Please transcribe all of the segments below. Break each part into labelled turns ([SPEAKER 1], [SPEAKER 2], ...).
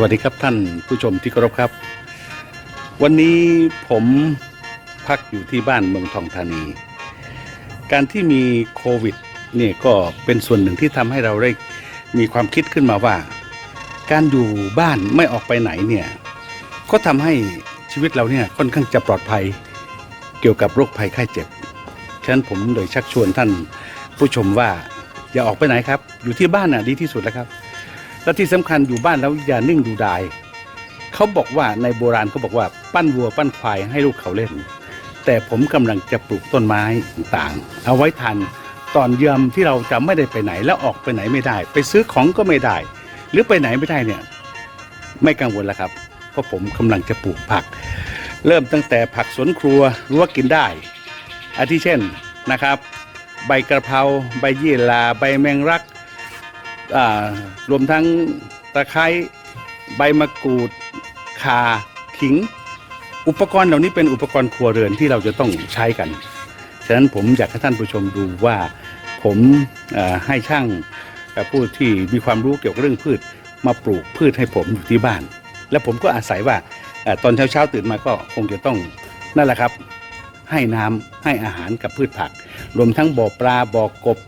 [SPEAKER 1] วัสดีครับท่านผู้ชมที่เคารพครับ วันนี้ผมพักอยู่ที่บ้านเมืองทองธานี การที่มีโควิดเนี่ยก็เป็นส่วนหนึ่งที่ทำให้เราได้มีความคิดขึ้นมาว่า การอยู่บ้านไม่ออกไปไหนเนี่ยก็ทำให้ชีวิตเราเนี่ยค่อนข้างจะปลอดภัยเกี่ยวกับโรคภัยไข้เจ็บ ฉะนั้นผมเลยชักชวนท่านผู้ชมว่าอย่าออกไปไหนครับ อยู่ที่บ้านน่ะดีที่สุดแล้วครับ และที่สำคัญอยู่บ้านแล้วอย่านิ่งดูดายเขาบอกว่าในโบราณเขาบอกว่าปั้นวัวปั้นควายให้ลูกเขาเล่น แต่ผมกำลังจะปลูกต้นไม้ต่างๆ เอาไว้ทันตอนเยือมที่เราจะไม่ได้ไปไหนแล้วออกไปไหนไม่ได้ ไปซื้อของก็ไม่ได้ หรือไปไหนไม่ได้เนี่ยไม่กังวลแล้วครับ เพราะผมกำลังจะปลูกผัก เริ่มตั้งแต่ผักสวนครัวรั้ว่ากินได้ อาทิเช่นนะครับ ใบกระเพราใบยี่หราใบแมงรัก รวมทั้งตะไคร้ใบมะกรูดข่าขิง อุปกรณ์เหล่านี้เป็นอุปกรณ์ครัวเรือนที่เราจะต้องใช้กัน ฉะนั้นผมอยากให้ท่านผู้ชมดูว่าผมให้ช่างผู้ที่มีความรู้เกี่ยวกับเรื่องพืชมาปลูกพืชให้ผมอยู่ที่บ้าน และผมก็อาศัยว่าเอ่อตอนเช้าๆตื่นมาก็คงจะต้องนั่นแหละครับ ให้น้ำให้อาหารกับพืชผัก รวมทั้งบ่อปลาบ่อกบ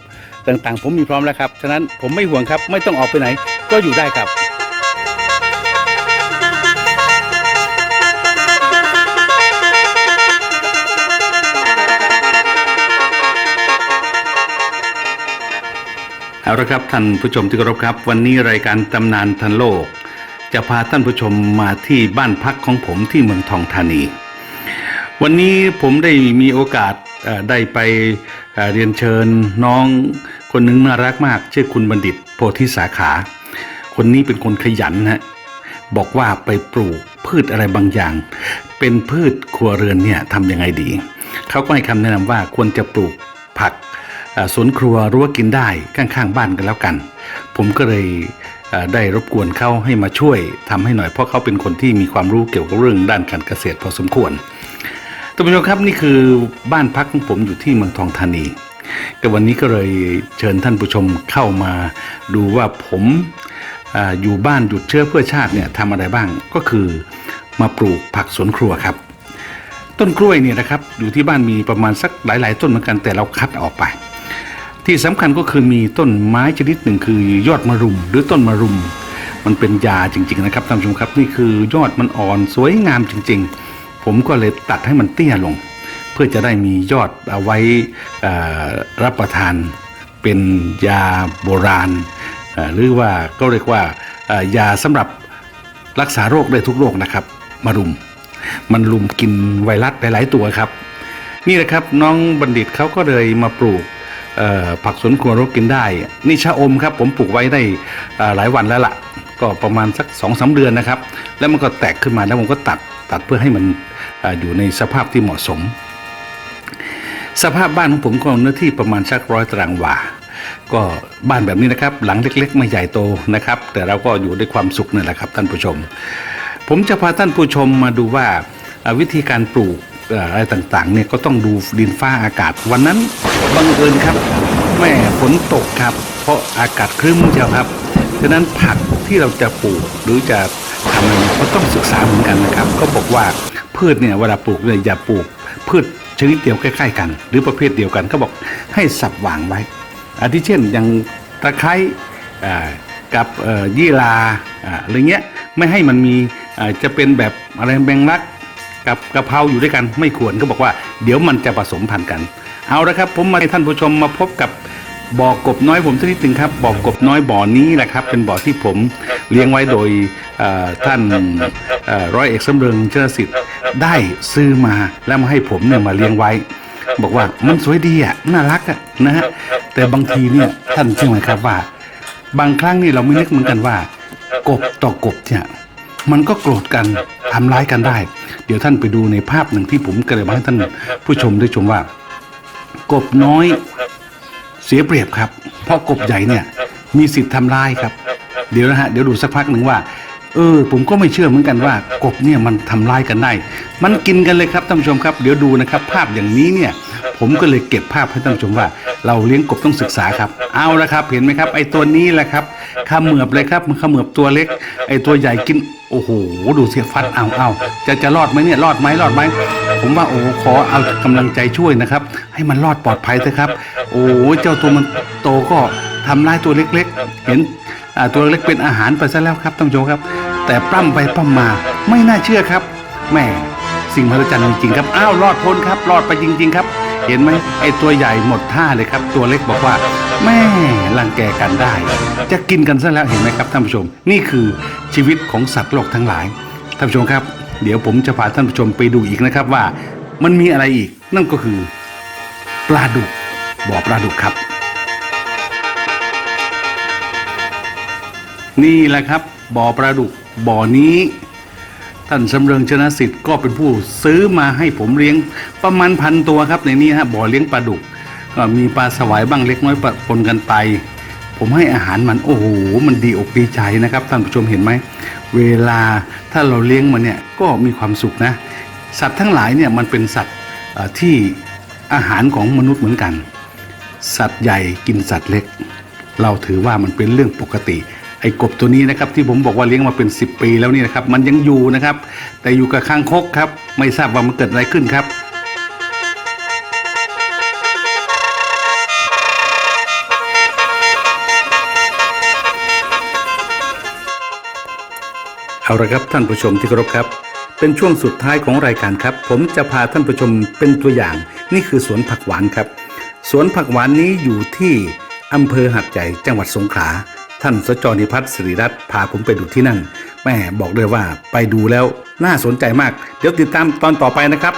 [SPEAKER 1] ต่างๆ ผมมีพร้อมแล้วครับฉะนั้นผมไม่ห่วงครับไม่ต้องออกไปไหน ก็อยู่ได้ครับเอาละครับท่านผู้ชมที่เคารพครับ วันนี้รายการตำนานทันโลก จะพาท่านผู้ชมมาที่บ้านพักของผมที่เมืองทองธานี วันนี้ผมได้มีโอกาสได้ไปเรียนเชิญน้อง คนหนึ่งน่ารักมากชื่อคุณบัณฑิต โพธิสาขา คนนี้เป็นคนขยันฮะบอกว่าไปปลูกพืชอะไรบางอย่าง เป็นพืชครัวเรือนเนี่ยทำยังไงดี เขาก็ให้คำแนะนำว่าควรจะปลูกผักสวนครัวรั้วกินได้ข้างๆบ้านกันแล้วกัน ผมก็เลยได้รบกวนเขาให้มาช่วยทำให้หน่อยเพราะเขาเป็นคนที่มีความรู้เกี่ยวกับเรื่องด้านการเกษตรพอสมควรท่านผู้ชมครับนี่คือบ้านพักของผมอยู่ที่เมืองทองธานี ก็วันนี้ก็เลยเชิญท่านผู้ชมเข้ามาดูว่าผมออยู่บ้านหยุดเชื้อเพื่อชาติเนี่ยทำอะไรบ้างก็คือมาปลูกผักสวนครัวครับ ต้นกล้วยเนี่ยนะครับอยู่ที่บ้านมีประมาณสักหลาย ๆ ต้นเหมือนกันแต่เราคัดออกไป ที่สำคัญก็คือมีต้นไม้ชนิดหนึ่งคือยอดมะรุม หรือต้นมะรุม มันเป็นยาจริง ๆ นะครับท่านผู้ชมครับนี่คือยอดมันอ่อนสวยงามจริง ๆ ผมก็เลยตัดให้มันเตี้ยลง พื่อจะได้มียอดเอาไว้รับประทานเป็นยาโบราณ หรือว่าก็เรียกว่ายาสำหรับรักษาโรคได้ทุกโรคนะครับ มารุม มันลุมกินไวรัสหลาย ๆ ตัวครับ นี่แหละครับน้องบัณฑิตเขาก็เลยมาปลูกผักสวนครัวรกกินได้ นี่ชะอมครับ ผมปลูกไว้ได้หลายวันแล้วล่ะ ก็ประมาณสักสองสาเดือนนะครับ แล้วมันก็แตกขึ้นมาแล้วผมก็ตัดตัดเพื่อให้มันออยู่ในสภาพที่เหมาะสม สภาพบ้านของผมก็เนื้อที่ประมาณสักร้อยตารางวา ก็บ้านแบบนี้นะครับ หลังเล็กๆ ไม่ใหญ่โตนะครับ แต่เราก็อยู่ด้วยความสุขนั่แหละครับท่านผู้ชม ผมจะพาท่านผู้ชมมาดูว่าวิธีการปลูกอะไรต่างๆเนี่ยก็ต้องดูดินฟ้าอากาศวันนั้นบังเอิญครับ แม่ฝนตกครับ เพราะอากาศครึ้มเชียวครับฉะนั้นผักที่เราจะปลูกหรือจะทำอะไรก็ต้องศึกษาเหมือนกันนะครับ ก็บอกว่าพืชเนี่ยเวลาปลูกเนี่ยอย่าปลูกพืช ชนิดเดียวใกล้ ๆ กัน หรือประเภทเดียวกันก็บอกให้สับหว่างไว้อาทิเช่นอย่างตะไคร้กับยี่ลาอะไรเงี้ยไม่ให้มันมีจะเป็นแบบอะไรแบงลักกับกะเพราอยู่ด้วยกันไม่ควรก็บอกว่า เดี๋ยวมันจะผสมพันธุ์กัน เอาละครับ ผมมาให้ท่านผู้ชมมาพบกับบ่อกบน้อยผมสักนิดหนึ่งครับบ่อกบน้อยบ่อนี้แหละครับ เป็นบ่อที่ผมเลี้ยงไว้โดย ท่านเอ่อร้อยเอกสำเริงเชิดสิทธิ์ได้ซื้อมาแล้วมาให้ผมเนี่ยมาเลี้ยงไว้ บอกว่ามันสวยดีอะน่ารักอะนะฮะแต่บางทีเนี่ยท่านเชื่อไหมครับว่า บางครั้งนี่เราไม่นึกเหมือนกันว่า กบต่อกบเนี่ยมันก็โกรธกันทำร้ายกันได้ เดี๋ยวท่านไปดูในภาพหนึ่งที่ผมกระเลยมาให้ท่านผู้ชมได้ชมว่า กบน้อยเสียเปรียบครับ เพราะกบใหญ่เนี่ยมีสิทธิ์ทำร้ายครับ เดี๋ยวนะฮะเดี๋ยวดูสักพักหนึ่งว่า เออ ผมก็ไม่เชื่อเหมือนกันว่ากบเนี่ยมันทำร้ายกันได้ มันกินกันเลยครับท่านผู้ชมครับ เดี๋ยวดูนะครับ ภาพอย่างนี้เนี่ย ผมก็เลยเก็บภาพให้ท่านผู้ชมว่า เราเลี้ยงกบต้องศึกษาครับ เอาละครับ เห็นไหมครับ ไอ้ตัวนี้แหละครับขมือบเลยครับมันขมือบตัวเล็ก ไอ้ตัวใหญ่กิน โอ้โห ดูเสียฟัดเอาเอาจะจะรอดไหมเนี่ย รอดไหมรอดไหม ผมว่าโอ้ขอเอากำลังใจช่วยนะครับ ให้มันรอดปลอดภัยเถอะครับ โอ้เจ้าตัวมันโตก็ทำร้ายตัวเล็ก ๆ เห็น ตัวเล็กเป็นอาหารไปซะแล้วครับท่านผู้ชมครับ แต่ปล้ำไปปล้ำมาไม่น่าเชื่อครับแม่สิ่งมหัศจรรย์จริงๆครับอ้าวรอดพ้นครับรอดไปจริง ๆ ครับ เห็นไหมไอ้ตัวใหญ่หมดท่าเลยครับ ตัวเล็กบอกว่า แม่รังแกกันได้ จะกินกันซะแล้วเห็นไหมครับท่านผู้ชม นี่คือชีวิตของสัตว์โลกทั้งหลายท่านผู้ชมครับ เดี๋ยวผมจะพาท่านผู้ชมไปดูอีกนะครับว่า มันมีอะไรอีก นั่นก็คือ ปลาดุกบ่อปลาดุกครับ นี่แหละครับบ่อปลาดุกบ่อนี้ ท่านสำเริงชนะสิทธิ์ก็เป็นผู้ซื้อมาให้ผมเลี้ยงประมาณพันตัวครับในนี้ฮะบ่อเลี้ยงปลาดุก ก็มีปลาสวายบ้างเล็กน้อยปะปนกันไป ผมให้อาหารมันโอ้โหมันดีอกดีใจนะครับท่านผู้ชมเห็นไหมเวลาถ้าเราเลี้ยงมันเนี่ยก็มีความสุขนะ สัตว์ทั้งหลายเนี่ยมันเป็นสัตว์ที่อาหารของมนุษย์เหมือนกัน สัตว์ใหญ่กินสัตว์เล็ก เราถือว่ามันเป็นเรื่องปกติ ไอ้กบตัวนี้นะครับที่ผมบอกว่าเลี้ยงมาเป็น 10 ปีแล้วนี่นะครับมันยังอยู่นะครับ แต่อยู่กับข้างคกครับ ไม่ทราบว่ามันเกิดอะไรขึ้นครับเอาละครับท่านผู้ชมที่เคารพครับ เป็นช่วงสุดท้ายของรายการครับ ผมจะพาท่านผู้ชมเป็นตัวอย่าง นี่คือสวนผักหวานครับ สวนผักหวานนี้อยู่ที่อำเภอหัดใหญ่จังหวัดสงขลา ท่านสจนิพัฒน์สิริรัตน์พาผมไปดูที่นั่น แม่บอกเลยว่าไปดูแล้วน่าสนใจมาก เดี๋ยวติดตามตอนต่อไปนะครับ